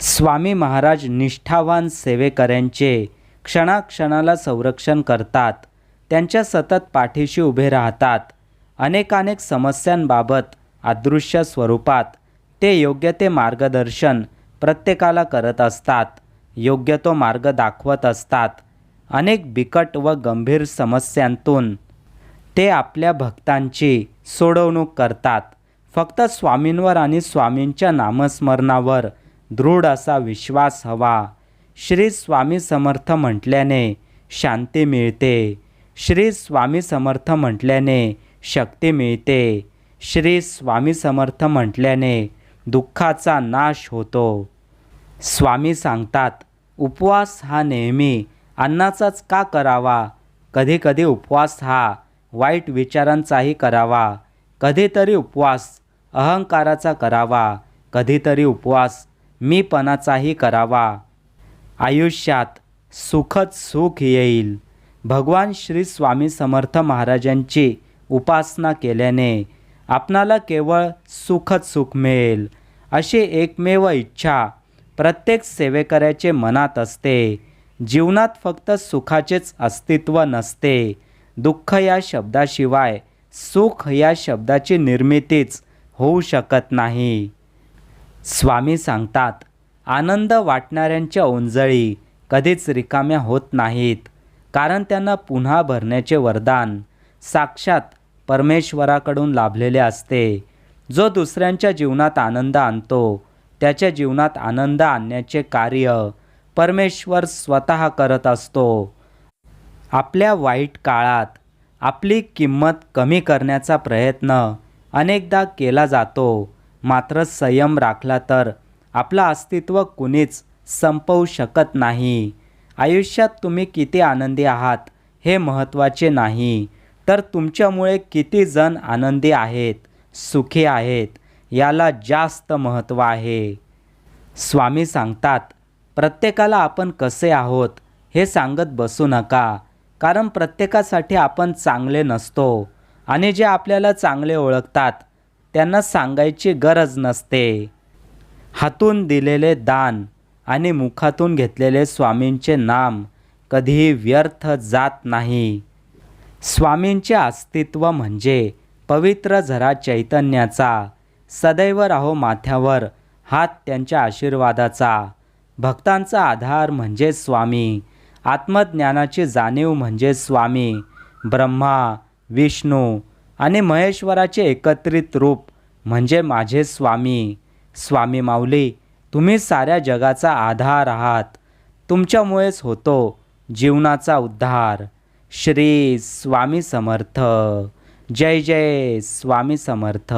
स्वामी महाराज निष्ठावान सेवेकऱ्यांचे क्षणाक्षणाला संरक्षण करतात. त्यांच्या सतत पाठीशी उभे राहतात. अनेकानेक समस्यांबाबत अदृश्य स्वरूपात ते योग्य ते मार्गदर्शन प्रत्येकाला करत असतात. योग्य तो मार्ग दाखवत असतात. अनेक बिकट व गंभीर समस्यांतून ते आपल्या भक्तांची सोडवणूक करतात. फक्त स्वामींवर आणि स्वामींच्या नामस्मरणावर दृढ असा विश्वास हवा. श्री स्वामी समर्थ म्हटल्याने शांती मिळते. श्री स्वामी समर्थ म्हटल्याने शक्ती मिळते. श्री स्वामी समर्थ म्हटल्याने दुःखाचा नाश होतो. स्वामी सांगतात उपवास हा नेहमी अन्नाचाच का करावा? कधीकधी उपवास हा वाईट विचारांचाही करावा. कधीतरी उपवास अहंकाराचा करावा. कधीतरी उपवास मीपणाचाही करावा. आयुष्यात सुखच सुख येईल. भगवान श्री स्वामी समर्थ महाराजांची उपासना केल्याने आपणाला केवळ सुखच सुख मिळेल अशी एकमेव इच्छा प्रत्येक सेवेकऱ्याचे मनात असते. जीवनात फक्त सुखाचेच अस्तित्व नसते. दुःख या शब्दाशिवाय सुख या शब्दाची निर्मितीच होऊ शकत नाही. स्वामी सांगतात आनंद वाटणाऱ्यांच्या ओंजळी कधीच रिकाम्या होत नाहीत कारण त्यांना पुन्हा भरण्याचे वरदान साक्षात परमेश्वराकडून लाभलेले असते. जो दुसऱ्यांच्या जीवनात आनंद आणतो त्याच्या जीवनात आनंद आणण्याचे कार्य परमेश्वर स्वतः करत असतो. आपल्या वाईट काळात आपली किंमत कमी करण्याचा प्रयत्न अनेकदा केला जातो. मात्र संयम राखला तर आपलं अस्तित्व कुणीच संपवू शकत नाही. आयुष्यात तुम्ही किती आनंदी आहात हे महत्त्वाचे नाही. तर तुमच्यामुळे किती जण आनंदी आहेत सुखी आहेत याला जास्त महत्त्व आहे. स्वामी सांगतात प्रत्येकाला आपण कसे आहोत हे सांगत बसू नका. कारण प्रत्येकासाठी आपण चांगले नसतो आणि जे आपल्याला चांगले ओळखतात त्यांना सांगायची गरज नसते. हातून दिलेले दान आणि मुखातून घेतलेले स्वामींचे नाम कधीही व्यर्थ जात नाही. स्वामींचे अस्तित्व म्हणजे पवित्र झरा चैतन्याचा. सदैव राहो माथ्यावर हात त्यांच्या आशीर्वादाचा. भक्तांचा आधार म्हणजे स्वामी. आत्मज्ञानाची जाणीव म्हणजे स्वामी. ब्रह्मा विष्णू आणि महेश्वराचे एकत्रित रूप म्हणजे माझे स्वामी. स्वामी माऊली तुम्ही साऱ्या जगाचा आधार आहात. तुमच्यामुळेच होतो जीवनाचा उद्धार. श्री स्वामी समर्थ. जय जय स्वामी समर्थ.